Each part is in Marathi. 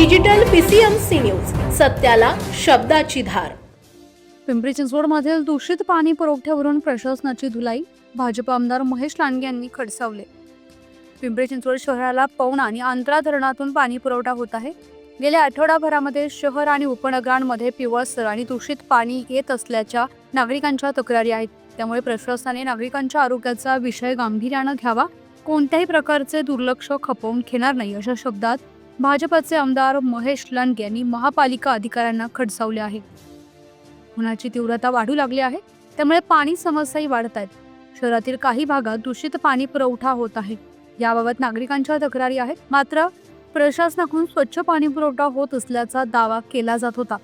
डिजिटल पीसीएमसी न्यूज सत्याला शब्दाची धार. पिंपरी चिंचवडमधील दूषित पाणी पुरवठ्यावरून प्रशासनाची धुलाई भाजप आमदार महेश लांडगे यांनी खडसावले. पिंपरी चिंचवड शहराला पवना आणि आंत्रा धरणातून पाणी पुरवठा होत आहे. गेल्या आठवडाभरामध्ये शहर आणि उपनगरांमध्ये पिवळसर आणि दूषित पाणी येत असल्याच्या नागरिकांच्या तक्रारी आहेत. त्यामुळे प्रशासनाने नागरिकांच्या आरोग्याचा विषय गांभीर्यानं घ्यावा. कोणत्याही प्रकारचे दुर्लक्ष खपवून घेणार नाही अशा शब्दात भाजपचे आमदार महेश लांडगे यांनी महापालिका अधिकाऱ्यांना खडसावले आहे. उन्हाची तीव्रता वाढू लागली आहे त्यामुळे पाणी समस्याही वाढत आहेत. शहरातील काही भागात दूषित पाणी पुरवठा होत आहे. याबाबत नागरिकांच्या तक्रारी आहेत मात्र प्रशासनाकडून स्वच्छ पाणी पुरवठा होत असल्याचा दावा केला जात होता.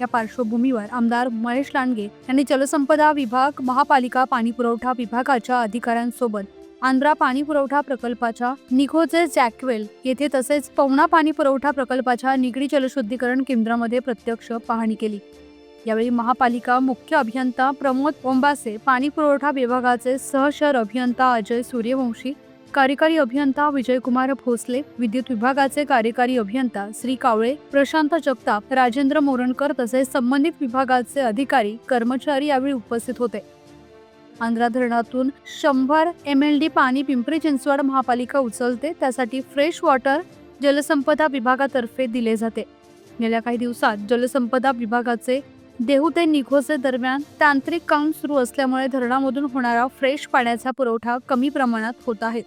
या पार्श्वभूमीवर आमदार महेश लांडगे यांनी जलसंपदा विभाग महापालिका पाणी पुरवठा विभागाच्या अधिकाऱ्यांसोबत आंध्रा पाणी पुरवठा प्रकल्पाच्या निखोचे जॅकवेल येथे तसेच पवना पाणी पुरवठा प्रकल्पाच्या निगडी जलशुद्धीकरण केंद्रामध्ये प्रत्यक्ष पाहणी केली. यावेळी महापालिका मुख्य अभियंता प्रमोद ओंबासे पाणी पुरवठा विभागाचे सहशर अभियंता अजय सूर्यवंशी कार्यकारी अभियंता विजयकुमार भोसले विद्युत विभागाचे कार्यकारी अभियंता श्री कावळे प्रशांत जगताप राजेंद्र मोरणकर तसेच संबंधित विभागाचे अधिकारी कर्मचारी यावेळी उपस्थित होते. आंध्रा धरणातून शंभर एम एल डी पाणी पिंपरी चिंचवड महापालिका उचलते. त्यासाठी फ्रेश वॉटर जलसंपदा विभागातर्फे दिले जाते. गेल्या काही दिवसात जलसंपदा विभागाचे देहू ते निघोसे दरम्यान तांत्रिक काम सुरू असल्यामुळे धरणामधून होणारा फ्रेश पाण्याचा पुरवठा कमी प्रमाणात होत आहे.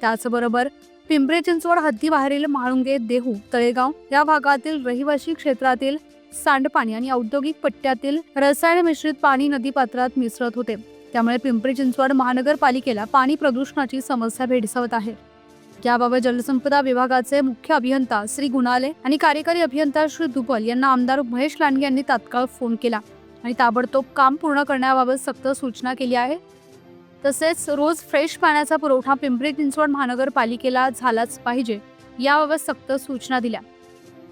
त्याचबरोबर पिंपरी चिंचवड हद्दीबाहेरील म्हाळुंगे देहू तळेगाव या भागातील रहिवासी क्षेत्रातील सांडपाणी आणि औद्योगिक पट्ट्यातील रसायन मिश्रित पाणी नदीपात्रात मिसळत होते. त्यामुळे पिंपरी चिंचवड महानगरपालिकेला पाणी प्रदूषणाची समस्या भेडसावत आहे. याबाबत जलसंपदा विभागाचे मुख्य अभियंता श्री गुणाले आणि कार्यकारी अभियंता श्री दुबल यांना आमदार महेश लांडगे यांनी तात्काळ फोन केला आणि ताबडतोब काम पूर्ण करण्याबाबत सक्त सूचना केली आहे. तसेच रोज फ्रेश पाण्याचा पुरवठा पिंपरी चिंचवड महानगरपालिकेला झालाच पाहिजे याबाबत सक्त सूचना दिल्या.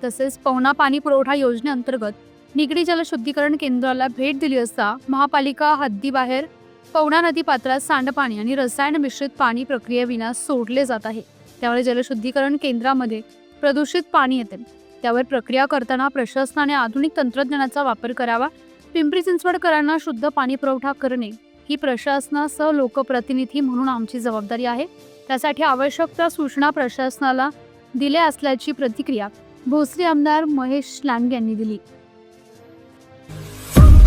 तसेच पवना पाणी पुरवठा योजनेअंतर्गत निगडी जलशुद्धीकरण केंद्राला भेट दिली असता महापालिका हद्दीबाहेर पवना नदी पात्रात सांडपाणी आणि रसायन मिश्रित पाणी प्रक्रियेविना सोडले जात आहे. त्यामुळे जलशुद्धीकरण केंद्रामध्ये प्रदूषित पाणी येते. त्यावर प्रक्रिया करताना प्रशासनाने आधुनिक तंत्रज्ञानाचा वापर करावा पिंपरी चिंचवडकरांना शुद्ध पाणी पुरवठा करणे ही प्रशासनासह लोकप्रतिनिधी म्हणून आमची जबाबदारी आहे. त्यासाठी आवश्यक त्या सूचना प्रशासनाला दिल्या असल्याची प्रतिक्रिया भोसरी आमदार महेश लांडगे यांनी दिली.